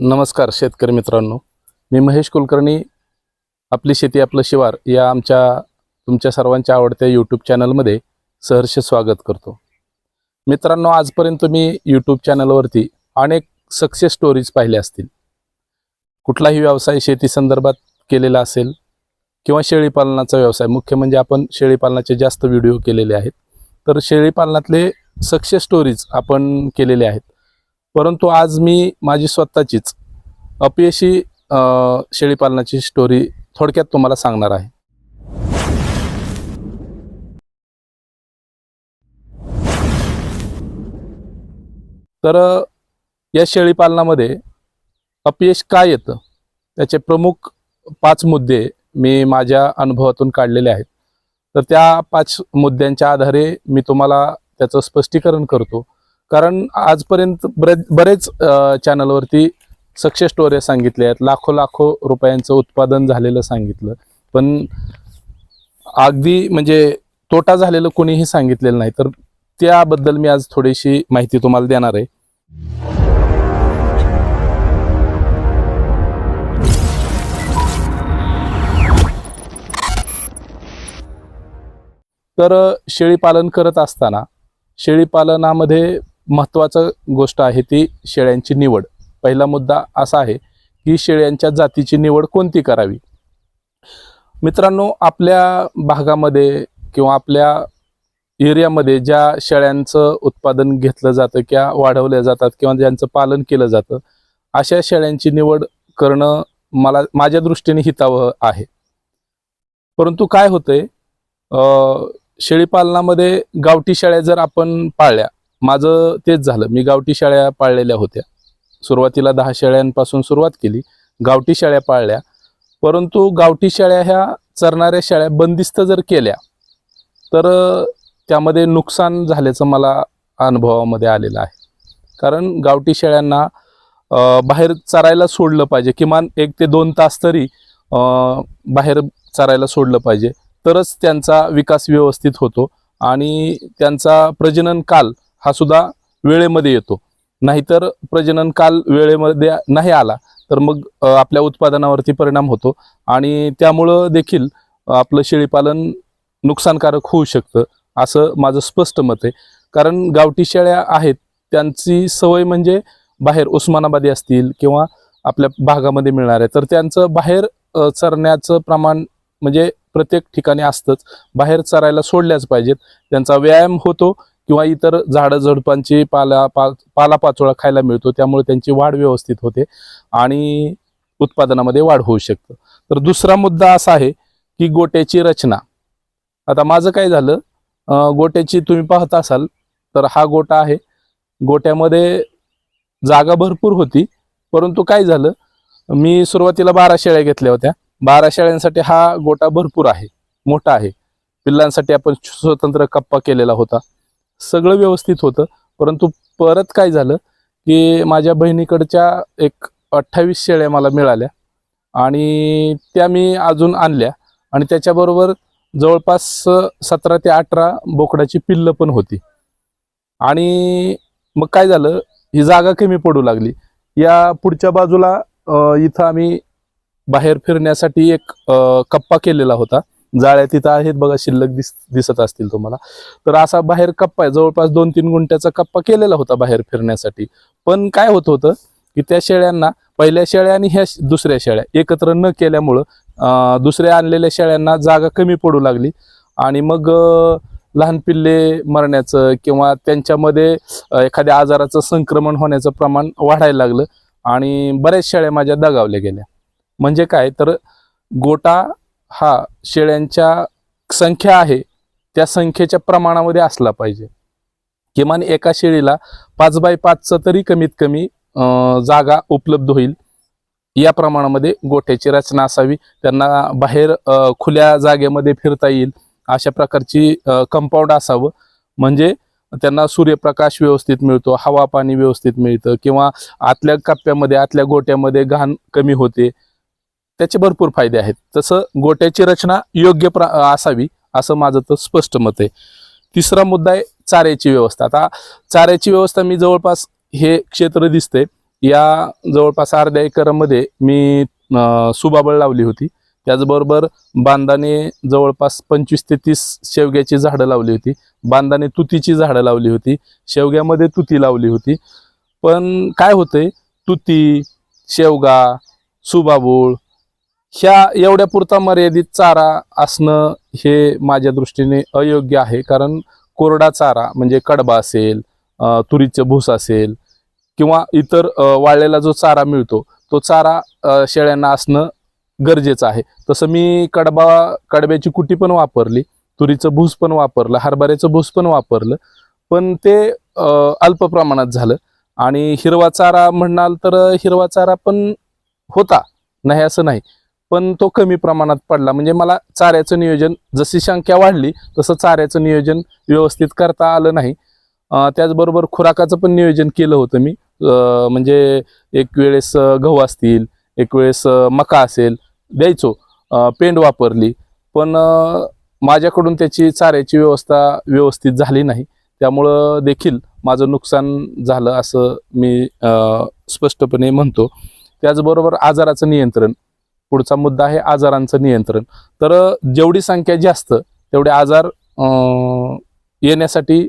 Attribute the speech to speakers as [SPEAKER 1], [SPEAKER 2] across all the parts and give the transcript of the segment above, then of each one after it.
[SPEAKER 1] नमस्कार शेतकरी मित्रांनो. मी महेश कुलकर्णी. आपली शेती आपलं शिवार या आमच्या तुमच्या सर्वांच्या आवडत्या यूट्यूब चॅनलमध्ये सहर्ष स्वागत करतो. मित्रांनो आजपर्यंत मी यूट्यूब चॅनलवरती अनेक सक्सेस स्टोरीज पाहिल्या असतील. कुठलाही व्यवसाय शेती संदर्भात केलेला असेल किंवा शेळीपालनाचा व्यवसाय मुख्य म्हणजे आपण शेळीपालनाचे जास्त व्हिडिओ केलेले आहेत. तर शेळीपालनातले सक्सेस स्टोरीज आपण केलेले आहेत. परंतु आज मी माझी स्वतःचीच अपयशी शेळीपालनाची स्टोरी थोडक्यात तुम्हाला सांगणार आहे. तर या शेळीपालनामध्ये अपयश काय येतं? त्याचे प्रमुख पाच मुद्दे मी माझ्या अनुभवातून काढलेले आहेत. तर त्या पाच मुद्द्यांच्या आधारे मी तुम्हाला त्याचं स्पष्टीकरण करतो. कारण आजपर्यंत बरेच बरेच चॅनलवरती सक्सेस स्टोऱ्या सांगितल्या आहेत. लाखो लाखो रुपयांचं उत्पादन झालेलं सांगितलं. पण अगदी म्हणजे तोटा झालेलं कोणीही सांगितलेलं नाही. तर त्याबद्दल मी आज थोडीशी माहिती तुम्हाला देणार आहे. तर शेळीपालन करत असताना शेळीपालनामध्ये महत्त्वाचं गोष्ट आहे ती शेळ्यांची निवड. पहिला मुद्दा असा आहे की शेळ्यांच्या जातीची निवड कोणती करावी? मित्रांनो आपल्या भागामध्ये किंवा आपल्या एरियामध्ये ज्या शेळ्यांचं उत्पादन घेतलं जातं किंवा वाढवल्या जातात किंवा ज्यांचं पालन केलं जातं अशा शेळ्यांची निवड करणं मला माझ्या दृष्टीने हितावह आहे. परंतु काय होतंय? अं, शेळीपालनामध्ये गावठी शेळ्या जर आपण पाळल्या माझं तेच झालं. मी गावठी शाळ्या पाळलेल्या होत्या. सुरुवातीला दहा शाळ्यांपासून सुरुवात केली. गावठी शाळ्या पाळल्या. परंतु गावठी शाळ्या ह्या चरणाऱ्या शाळ्या बंदिस्त जर केल्या तर त्यामध्ये नुकसान झाल्याचं मला अनुभवामध्ये आलेलं आहे. कारण गावठी शेळ्यांना बाहेर चरायला सोडलं पाहिजे. किमान एक ते दोन तास तरी बाहेर चरायला सोडलं पाहिजे. तरच त्यांचा विकास व्यवस्थित होतो आणि त्यांचा प्रजनन काल हा सुद्धा वेळेमध्ये येतो. नाहीतर प्रजनन काल वेळेमध्ये नाही आला तर मग आपल्या उत्पादनावरती परिणाम होतो. आणि त्यामुळं देखील आपलं शेळीपालन नुकसानकारक होऊ शकतं असं माझं स्पष्ट मत आहे. कारण गावठी शेळ्या आहेत त्यांची सवय म्हणजे बाहेर उस्मानाबादी असतील किंवा आपल्या भागामध्ये मिळणार आहे तर त्यांचं बाहेर चरण्याचं प्रमाण म्हणजे प्रत्येक ठिकाणी असतंच. बाहेर चरायला सोडल्याच पाहिजेत. त्यांचा व्यायाम होतो किंवा इतर झाडं झुडपांची पाला पा पालापाचोळा खायला मिळतो त्यामुळे त्यांची वाढ व्यवस्थित होते आणि उत्पादनामध्ये वाढ होऊ शकतं. तर दुसरा मुद्दा असा आहे की गोट्याची रचना. आता माझं काय झालं गोट्याची तुम्ही पाहत असाल तर हा गोटा आहे. गोट्यामध्ये जागा भरपूर होती परंतु काय झालं मी सुरुवातीला बारा शेळ्या घेतल्या होत्या. बारा शेळ्यांसाठी हा गोटा भरपूर आहे मोठा आहे. पिल्लांसाठी आपण स्वतंत्र कप्पा केलेला होता. सगळं व्यवस्थित होतं. परंतु परत काय झालं की माझ्या बहिणीकडच्या एक अठ्ठावीस शेळ्या मला मिळाल्या आणि त्या मी अजून आणल्या आणि त्याच्याबरोबर जवळपास सतरा ते अठरा बोकडाची पिल्लं पण होती. आणि मग काय झालं? ही जागा कमी पडू लागली. या पुढच्या बाजूला इथं आम्ही बाहेर फिरण्यासाठी एक कप्पा केलेला होता. जाळ्या तिथं आहेत बघा शिल्लक दिस दिसत असतील तुम्हाला. तर असा बाहेर कप्पा आहे. जवळपास दोन तीन गुंठ्याचा कप्पा केलेला होता बाहेर फिरण्यासाठी. पण काय होत होतं की त्या शेळ्यांना पहिल्या शेळ्या आणि ह्या दुसऱ्या शेळ्या एकत्र न केल्यामुळं दुसऱ्या आणलेल्या शेळ्यांना जागा कमी पडू लागली. आणि मग लहान पिल्ले मरण्याचं किंवा त्यांच्यामध्ये एखाद्या आजाराचं संक्रमण होण्याचं प्रमाण वाढायला लागलं. आणि बऱ्याच शेळ्या माझ्या दगावल्या गेल्या. म्हणजे काय? तर गोटा हा शेळ्यांच्या संख्या आहे त्या संख्येच्या प्रमाणामध्ये असला पाहिजे. किमान एका शेळीला पाच बाय पाचचं तरी कमीत कमी जागा उपलब्ध होईल. या प्रमाणामध्ये गोठ्याची रचना असावी त्यांना बाहेर खुल्या जागेमध्ये फिरता येईल अशा प्रकारची कंपाऊंड असावं. म्हणजे त्यांना सूर्यप्रकाश व्यवस्थित मिळतो हवा पाणी व्यवस्थित मिळतं किंवा आतल्या कप्प्यामध्ये आतल्या गोट्यामध्ये घाण कमी होते त्याचे भरपूर फायदे आहेत. तसं गोट्याची रचना योग्य प्र असावी असं माझं तर स्पष्ट मत आहे. तिसरा मुद्दा आहे चाऱ्याची व्यवस्था. आता चाऱ्याची व्यवस्था मी जवळपास हे क्षेत्र दिसते या जवळपास अर्ध्या एकरामध्ये मी सुबाबळ लावली होती. त्याचबरोबर बांधाने जवळपास पंचवीस ते तीस शेवग्याची झाडं लावली होती. बांधाने तुतीची झाडं लावली होती. शेवग्यामध्ये तुती लावली होती. पण काय होतंय? तुती शेवगा सुबाबूळ ह्या एवढ्या पुरता मर्यादित चारा असणं हे माझ्या दृष्टीने अयोग्य आहे. कारण कोरडा चारा म्हणजे कडबा असेल तुरीचं भूस असेल किंवा इतर वाळलेला जो चारा मिळतो तो चारा शेळ्यांना असणं गरजेचं आहे. तसं मी कडबा कडब्याची कुटी पण वापरली तुरीचं भूस पण वापरलं हरभऱ्याचं भूस पण वापरलं पण ते अल्प प्रमाणात झालं. आणि हिरवा चारा म्हणाल तर हिरवा चारा पण होता नाही असं नाही. पण तो कमी प्रमाणात पडला. म्हणजे मला चाऱ्याचं नियोजन जशी संख्या वाढली तसं चाऱ्याचं नियोजन व्यवस्थित करता आलं नाही. त्याचबरोबर खुराकाचं पण नियोजन केलं होतं मी. म्हणजे एक वेळेस गहू असतील एक वेळेस मका असेल द्यायचो. पेंड वापरली. पण माझ्याकडून त्याची चाऱ्याची व्यवस्था व्यवस्थित झाली नाही. त्यामुळं देखील माझं नुकसान झालं असं मी स्पष्टपणे म्हणतो. त्याचबरोबर आजाराचं नियंत्रण. पुढचा मुद्दा आहे आजारांचं नियंत्रण. तर जेवढी संख्या जास्त तेवढे आजार येण्यासाठी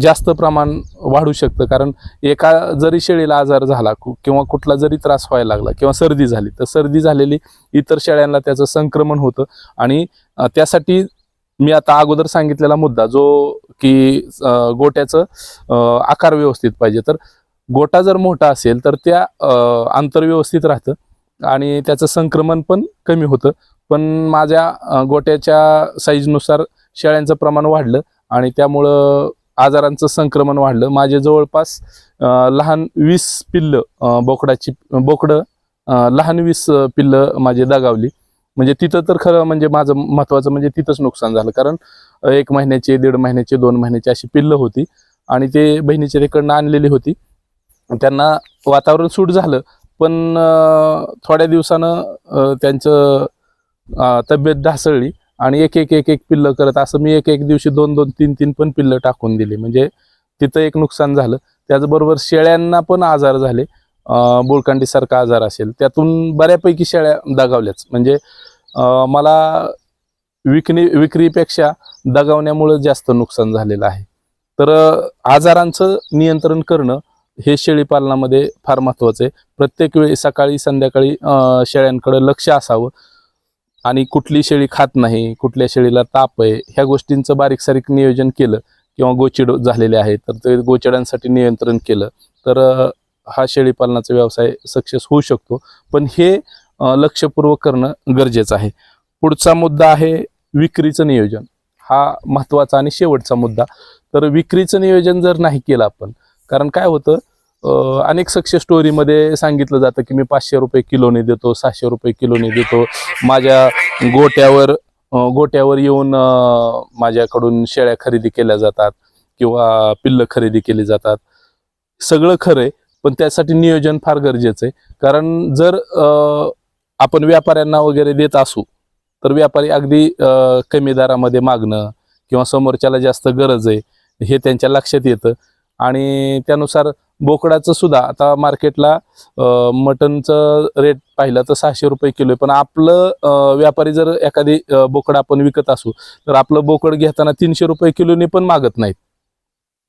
[SPEAKER 1] जास्त प्रमाण वाढू शकतं. कारण एका जरी शेळीला आजार झाला कु- किंवा कुठला जरी त्रास व्हायला लागला किंवा सर्दी झाली तर सर्दी झालेली इतर शेळ्यांना त्याचं संक्रमण होतं. आणि त्यासाठी मी आता अगोदर सांगितलेला मुद्दा जो की गोट्याचं आकार व्यवस्थित पाहिजे. तर गोटा जर मोठा असेल तर त्या अंतर व्यवस्थित राहतं. आणि त्याचं संक्रमण पण कमी होतं. पण माझ्या गोट्याच्या साईजनुसार शेळ्यांचं प्रमाण वाढलं आणि त्यामुळं आजारांचं संक्रमण वाढलं. माझे जवळपास लहान वीस पिल्लं बोकडाची बोकडं लहान वीस पिल्लं माझे दगावली. म्हणजे तिथं तर खरं म्हणजे माझं महत्त्वाचं म्हणजे तिथंच नुकसान झालं. कारण एक महिन्याचे दीड महिन्याचे दोन महिन्याची अशी पिल्लं होती आणि ते बहिणीच्या तिकडनं आणलेली होती. त्यांना वातावरण सूट झालं. पण थोड्या दिवसानं त्यांचं तब्येत ढासळली आणि एक एक एक एक पिल्लं करत असं मी एक एक दिवशी दोन दोन तीन तीन पण पिल्लं टाकून दिली. म्हणजे तिथं एक नुकसान झालं. त्याचबरोबर शेळ्यांना पण आजार झाले. बोळकांडीसारखा आजार असेल. त्यातून बऱ्यापैकी शेळ्या दगावल्याच म्हणजे मला विकणी विक्रीपेक्षा दगावण्यामुळं जास्त नुकसान झालेलं आहे. तर आजारांचं नियंत्रण करणं हे शेळीपालनामध्ये फार महत्त्वाचं आहे. प्रत्येक वेळी सकाळी संध्याकाळी शेळ्यांकडं शेळ्यांकडे लक्ष असावं. आणि कुठली शेळी खात नाही कुठल्या शेळीला ताप आहे ह्या गोष्टींचं बारीक सारीक नियोजन केलं किंवा गोचिड झालेले आहेत तर ते गोचिडांसाठी नियंत्रण केलं. तर हा शेळीपालनाचा व्यवसाय सक्सेस होऊ शकतो. पण हे लक्षपूर्वक करणं गरजेचं आहे. पुढचा मुद्दा आहे विक्रीचं नियोजन. हा महत्त्वाचा आणि शेवटचा मुद्दा. तर विक्रीचं नियोजन जर नाही केलं आपण कारण काय होतं अनेक सक्सेस स्टोरीमध्ये सांगितलं जातं की मी पाचशे रुपये किलोने देतो सहाशे रुपये किलोने देतो. माझ्या गोट्यावर गोट्यावर येऊन माझ्याकडून शेळ्या खरेदी केल्या जातात किंवा पिल्लं खरेदी केली जातात. सगळं खरं आहे पण त्यासाठी नियोजन फार गरजेचं आहे. कारण जर आपण व्यापाऱ्यांना वगैरे देत असू तर व्यापारी अगदी कमी दरामध्ये मागणं किंवा समोरच्याला जास्त गरज आहे हे त्यांच्या लक्षात येतं. आणि त्यानुसार बोकडाचं सुद्धा आता मार्केटला मटनचं रेट पाहिलं तर सहाशे रुपये किलो आहे. पण आपलं व्यापारी जर एखादी बोकड आपण विकत असू तर आपलं बोकड घेताना तीनशे रुपये किलोने पण मागत नाहीत.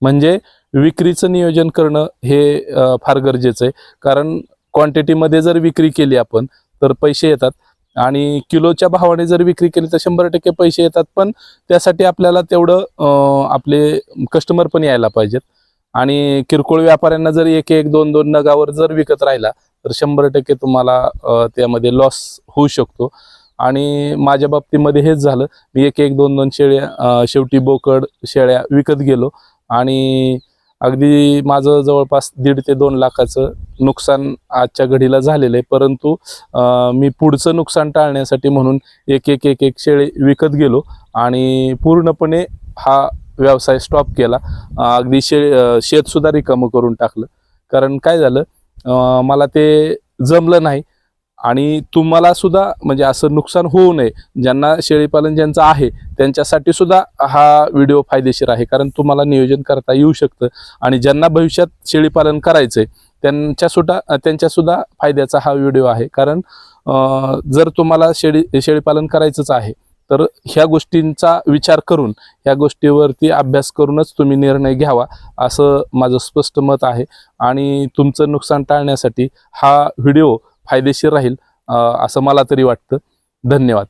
[SPEAKER 1] म्हणजे विक्रीचं नियोजन करणं हे फार गरजेचं आहे. कारण क्वांटिटीमध्ये जर विक्री केली आपण तर पैसे येतात. आणि किलोच्या भावाने जर विक्री केली तर शंभर टक्के पैसे येतात. पण त्यासाठी आपल्याला तेवढं आपले कस्टमर पण यायला पाहिजेत. आणि किरकोळ व्यापाऱ्यांना जर एक एक दोन दोन नगावर जर विकत राहिला तर शंभर टक्के तुम्हाला त्यामध्ये लॉस होऊ शकतो. आणि माझ्या बाबतीमध्ये हेच झालं. मी एक एक दोन दोन शेळ्या शेवटी बोकड शेळ्या विकत गेलो. आणि अगदी माझं जवळपास दीड ते दोन लाखाचं नुकसान आजच्या घडीला झालेलं आहे. परंतु मी पुढचं नुकसान टाळण्यासाठी म्हणून एक एक एक एक शेळी विकत गेलो. आणि पूर्णपणे हा व्यवसाय स्टॉप केला. अगदी शे शेतसुद्धा रिकामं करून टाकलं. कारण काय झालं मला ते जमलं नाही. आणि तुम्हाला सुद्धा म्हणजे असं नुकसान होऊ नये. ज्यांना शेळीपालन ज्यांचं आहे त्यांच्यासाठी सुद्धा हा व्हिडिओ फायदेशीर आहे. कारण तुम्हाला नियोजन करता येऊ शकतं. आणि ज्यांना भविष्यात शेळीपालन करायचं त्यांच्या त्यांच्यासुद्धा त्यांच्यासुद्धा फायद्याचा हा व्हिडिओ आहे. कारण जर तुम्हाला शेळी शेळीपालन करायचंच आहे तर ह्या गोष्टींचा विचार करून ह्या गोष्टीवरती अभ्यास करूनच तुम्ही निर्णय घ्यावा असं माझं स्पष्ट मत आहे. आणि तुमचं नुकसान टाळण्यासाठी हा व्हिडिओ फायदेशीर राहील असं मला तरी वाटतं. धन्यवाद.